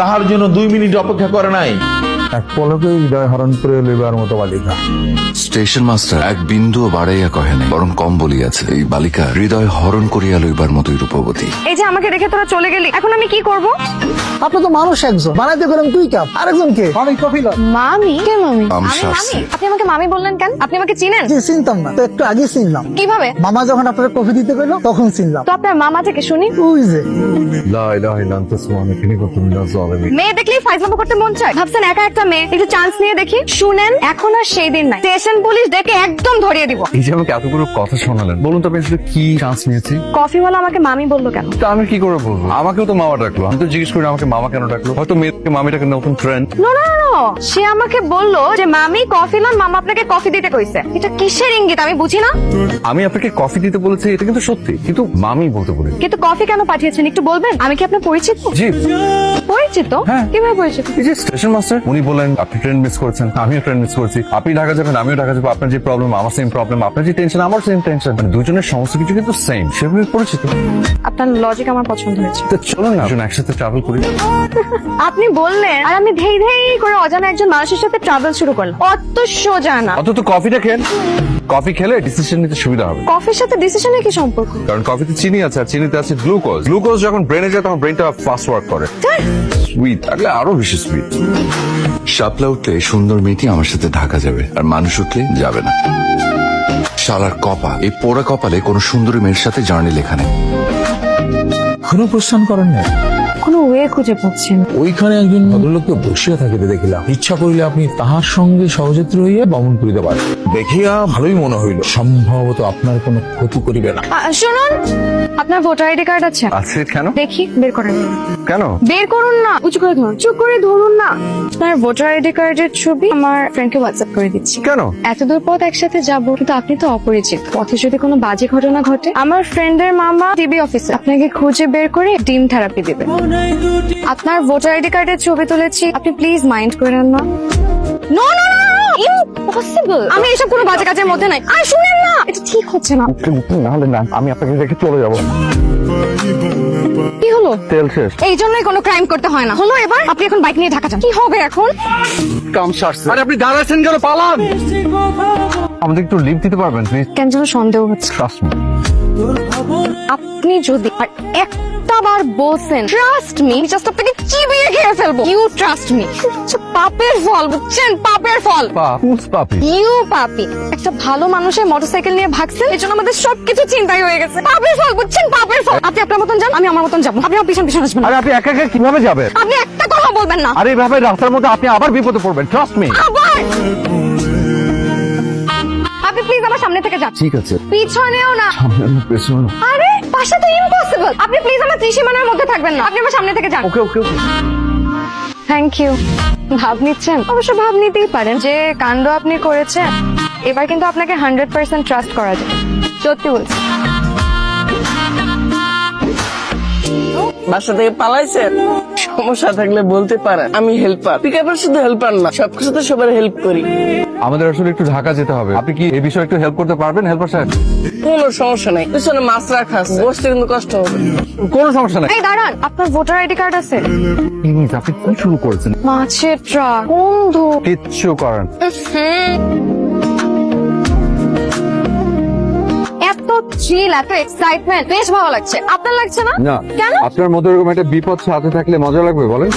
তাহার জন্য দুই মিনিট অপেক্ষা করে নাই। এক পলকে হৃদয় হরণ করে লইবার মতো বালিকা। স্টেশন মাস্টার এক বিন্দুও বাড়াইয়া কহে নাই বরং কম বলিয়াছে। এই বালিকা হৃদয় হরণ করিয়া লইবার মতোই রূপবতী। এই যে আমাকে রেখে তোরা চলে গেলি এখন আমি কি করব? আপনি তো মানুষ একজন। বানাইতে গেলাম তুই কাপ। আরেকজন কে? আমি কপিল মামি? কে মামি আমি আমি শাস্ত্রী। আপনি আমাকে মামি বললেন কেন? আপনি আমাকে চিনেন? জি চিনতাম না। তো একটু আগে চিনলাম। কীভাবে? মামা যখন আপনার কফি দিতে গেলো তখন চিনলাম। তো আপনার মামা থেকে শুনি। ওই যে। লা ইলাহা ইল্লা আনতা সুবহানাকা ইন্নী কুনতু মিনাজ জালিমিন মেয়ে। দেখলেই ফাইজলামো করতে মন চায়। ভাবছেন একা একটা মেয়ে একটু চান্স নিয়ে দেখি। শুনেন এখন আর সেই দিন নাই। স্টেশন পুলিশ ডেকে একদম ধরিয়ে দিব। এই যে আমাকে এতগুলো কথা শোনালেন বলুন তো আপনি কি চান্স নিয়েছি? কফিওয়ালা আমাকে মামি বলল কেন? তা আমি কি করে বলব? আমাকেও তো মামা ডাকলো। আমি তো জিজ্ঞেস করি আমাকে মামা কেন ডাকলো? হয়তো মেয়েকে মামিটাকে নতুন ট্রেন্ড নো না না সে আমাকে বলল যে মামি কফি লন মামা আপনাকে কফি দিতে কইছে। এটা কিসের ইঙ্গিত? আমি বুঝি না। আমি আপনাকে কফি দিতে বলেছি এটা কিন্তু সত্যি। কিন্তু মামি বলতে বলে কিন্তু কফি কেন পাঠিয়েছেন? একটু বলবেন? আমি কি আপনার পরিচিত? জি। পরিচিত হ্যাঁ। কীভাবে পরিচিত এই যে স্টেশন মাস্টার উনি বললেন আপনি ট্রেন মিস করেছেন আমিও ট্রেন মিস করেছি। আপনি ঢাকা যাবেন আমিও ঢাকা যাব আপনার যে প্রবলেম আমার সেম প্রবলেম আপনার যে টেনশন আমার সেম টেনশন মানে দুজনের সমস্ত কিছু কিন্তু সেম সেভাবে পরিচিত। আপনার লজিক আমার পছন্দ হয়েছে। তো চলো না দুজন একসাথে ট্রাভেল করি। আপনি বললেন আর আমি ধেই ধেই করে অজানা একজন মানুষের সাথে ট্রাভেল শুরু করলাম। অত সোজা না অন্তত কফিটা খেন কফি খেলে ডিসিশন নিতে সুবিধা হবে। কফির সাথে ডিসিশনে কি সম্পর্ক? কারণ কফিতে চিনি আছে আর চিনিতে আছে গ্লুকোজ গ্লুকোজ যখন ব্রেনে যায় তখন ব্রেনটা ফাস্ট ওয়ার্ক করে। সুইট থাকলে আরও বেশি সুইট শাপলা উঠলে সুন্দর মেয়েটি আমার সাথে ঢাকা যাবে, আর মানুষ উঠলে যাবে না। শালার কপাল, এই পোড়া কপালে কোনো সুন্দরী মেয়ের সাথে জার্নি লেখা নেই। কোনো প্রশ্ন করেন না কোনো ওয়ে খুঁজে পাচ্ছি না। ওইখানে একজন ভদ্রলোককে বসিয়া থাকিতে দেখিলাম। ইচ্ছা করিলে আপনি তাহার সঙ্গে সহযাত্রী হইয়া ভ্রমণ করিতে পারেন। দেখিয়া ভালোই মনে হইল সম্ভবত আপনার কোনো ক্ষতি করিবে না। আ, শুনুন আপনার ভোটার আইডি কার্ড আছে? আছে কেন? দেখি বের করেন। কেন? বের করুন না উঁচু করে ধরুন চুপ করে ধরুন না। আপনার ভোটার আইডি কার্ডের ছবি আমার ফ্রেন্ডকে হোয়াটসঅ্যাপ করে দিচ্ছি। কেন? এত দূর পথ একসাথে যাব কিন্তু আপনি তো অপরিচিত। পথে যদি কোনো বাজে ঘটনা ঘটে আমার ফ্রেন্ডের মামা টিবি অফিসে আপনাকে খুঁজে বের করে ডিম থেরাপি দিবে। আপনার ভোটার আইডি কার্ডের ছবি তুলেছি। আপনি প্লিজ মাইন্ড করেন না। নো নো নো ইম্পসিবল আমি এসব কোনো বাজে কাজের মধ্যে নাই আর শুনেন না এটা ঠিক হচ্ছে না। নাহলে না আমি আপনাকে রেখে চলে যাব। কি হলো? তেল শেষ। এই জন্যই কোনো ক্রাইম করতে হয় না। হলো এবার আপনি এখন বাইক নিয়ে ঢাকা যান। কি হবে এখন? কাম সারছে। আরে আপনি দাঁড়াচ্ছেন কেন? পালান। আমাদের একটু লিভ দিতে পারবেন প্লিজ কেন যেন সন্দেহ হচ্ছে। আপনি যদি আর একটা বার বলছেন ট্রাস্ট মি জাস্ট আপনাকে চিবিয়ে খেয়ে ফেলব? ইউ ট্রাস্ট মি পাপের ফল বুঝছেন? পাপের ফল। পাপি ইউ পাপি? একটা ভালো মানুষের মোটরসাইকেল নিয়ে ভাগছেন এর জন্য আমাদের সবকিছু চিন্তাই হয়ে গেছে। পাপের ফল বুঝছেন? পাপের ফল। আপনি আপনার মতন যান আমি আমার মতন যাব। আপনি আমার পিছন পিছন আসবেন। আরে আপনি একা একা কীভাবে যাবেন? আপনি একটা কথা বলবেন না। আরে এইভাবে রাস্তার মধ্যে আপনি আবার বিপদে পড়বেন ট্রাস্ট মি আবার! আপনি প্লিজ আমার সামনে থেকে যান। ঠিক আছে। পিছনেও না। পেছনে আরে পাশে তো ইম্পসিবল আপনি প্লিজ আমার ত্রিসীমানার মধ্যে থাকবেন না। আপনি আমার সামনে থেকে যান। ওকে ওকে ওকে থ্যাংক ইউ ভাব নিচ্ছেন? অবশ্য ভাব নিতেই পারেন। যে কাণ্ড আপনি করেছেন এবার কিন্তু আপনাকে হান্ড্রেড পার্সেন্ট ট্রাস্ট করা যায়। সত্যি বলছি। বাসা থেকে পালাইছেন? সমস্যা থাকলে বলতে পারেন আমি হেল্পার পিক আপের শুধু হেল্পার না সবকিছুতে সবার হেল্প করি। আমাদের আসলে একটু ঢাকা যেতে হবে। আপনি কি এই বিষয়ে একটু হেল্প করতে পারবেন হেল্পার সাহেব? কোনো সমস্যা নাই। পিছনে মাছ রাখা আছে। বসতে কিন্তু কষ্ট হবে। কোনো সমস্যা নাই। এই দাঁড়ান। আপনার ভোটার আইডি কার্ড আছে? প্লিজ আপনি কি শুরু করেছেন? মাছের ট্রাক। বন্ধু। কিচ্ছু করেন। চিল এত এক্সাইটমেন্ট বেশ ভালো লাগছে। আপনার লাগছে না? না কেন? আপনার মধ্যে এরকম একটা বিপদ সাথে থাকলে মজা লাগবে বলেন।